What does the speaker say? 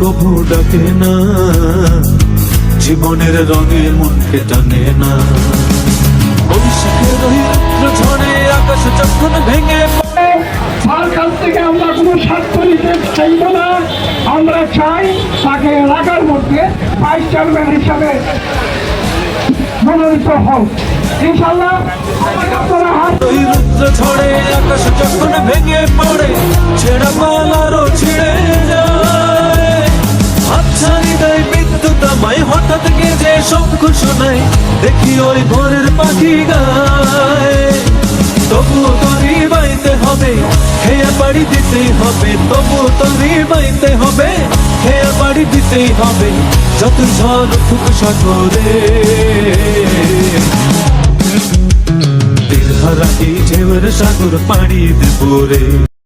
কবু ডাকে না। জীবনের রঙে মনকে টানে না। বৈশাখের ওই ঝড়ে আকাশ যখন ভেঙে পড়ে। তার কাছ থেকে আমরা কোনো স্বার্থ নিতে চাইব না। আমরা চাই তাকে এলাকার মধ্যে ভাইস চেয়ারম্যান হিসাবে মনোনীত হোক। ইনশাল্লাহ আপনারা হাত ওই ঝড়ে আকাশ যখন ভেঙে পড়ে ছিঁড়ে আমায় হঠাৎ গেজে শঙ্খ শোনায়, দেখি ওই ভোরের পাখি গায়। তবুও তরি বাইতে হবে, খেয়া বাড়ি দিতেই হবে, তবুও তরি বাইতে হবে, খেয়া বাড়ি দিতেই হবে, যত ঝড় উঠুক সাগরে। দিলহারা এই ঢেউয়ের সাগর পাড়ি দেবো